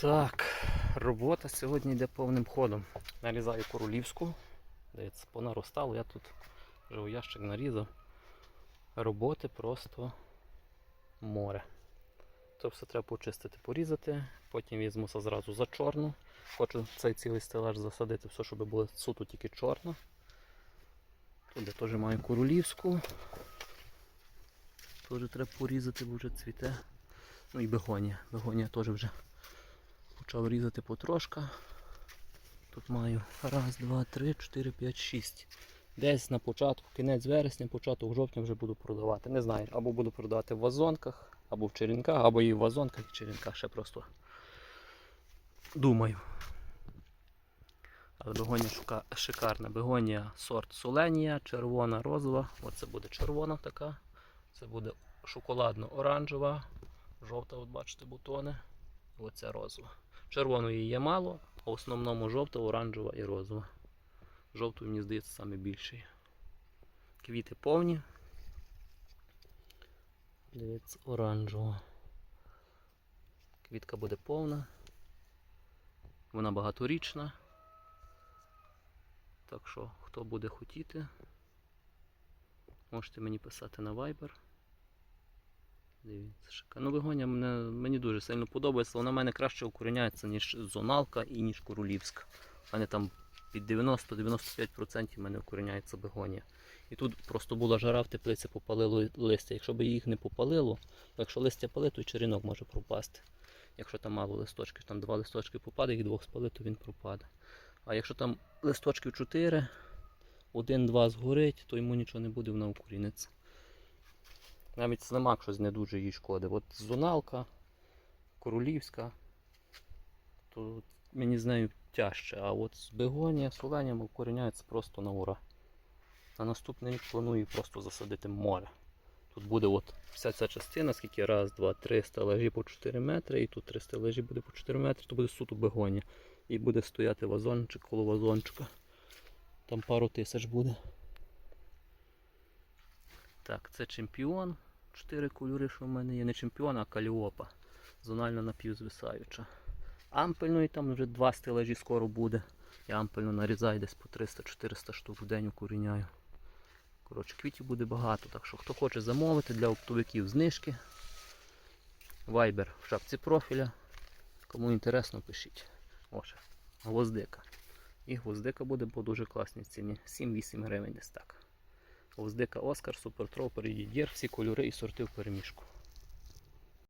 Так, робота сьогодні йде повним ходом. Нарізаю королівську. Дивіться, понаростало, я тут вже у ящик нарізав. Роботи просто море. Це все треба почистити, порізати, потім візьмуся зразу за чорну. Хочу цей цілий стелаж засадити, все, щоб було суто тільки чорно. Тут я теж маю королівську. Теж треба порізати, бо вже цвіте. Ну і бегонія. Бегонія теж вже почав різати потрошка. Тут маю раз, два, три, чотири, п'ять, шість. Десь на початку, кінець вересня, початок жовтня вже буду продавати. Не знаю, або буду продавати в вазонках, або в черенках, або і в вазонках, і в черенках. Ще просто думаю. Але бегонія шикарна. Бегонія сорт Соленія, червона розова. Оце буде червона така. Це буде шоколадно-оранжева. Жовта, от бачите, бутони. І оця розова. Червоної є мало, а в основному жовта, оранжева і розова. Жовтої, мені здається, саме більший. Квіти повні. Дивіться, оранжева. Квітка буде повна. Вона багаторічна. Так що, хто буде хотіти, можете мені писати на Viber. Дивіться, шика. Ну, вигоня мене, мені дуже сильно подобається. Вона в мене краще укоріняється, ніж зоналка і ніж королівська. У мене там під 90-95% в мене укоріняється бегонія. І тут просто була жара в теплиці, попалило листя. Якщо б їх не попалило, то якщо листя палить, то черенок може пропасти. Якщо там мало листочків, там два листочки попаде, їх двох спалить, то він пропаде. А якщо там листочків 4, один-два згорить, то йому нічого не буде, вона укоріниться. Навіть слимак щось не дуже їй шкодить. От зоналка, королівська, то мені з нею тяжче. А от з бегонія, з оленями укоріняється просто на ура. На наступний рік планую просто засадити море. Тут буде от вся ця частина, скільки раз, два, три стелажі по 4 метри, і тут три стелажі буде по 4 метри, то буде суто бегонія. І буде стояти вазончик коло вазончика. Там пару тисяч буде. Так, це чемпіон. Чотири кольори, що в мене є. Не чемпіон, а каліопа. Зонально напівзвисаюча. Ампельної там вже два стелажі скоро буде. Я ампельно нарізаю десь по 300-400 штук в день укоріняю. Коротше, квітів буде багато, так що хто хоче замовити для оптовиків знижки. Viber в шапці профіля. Кому інтересно, пишіть. Ось, гвоздика. І гвоздика буде по дуже класній ціні. 7-8 гривень десь так. Гвоздика Оскар, Супертропер і Дідєр, всі кольори і сорти в переміжку.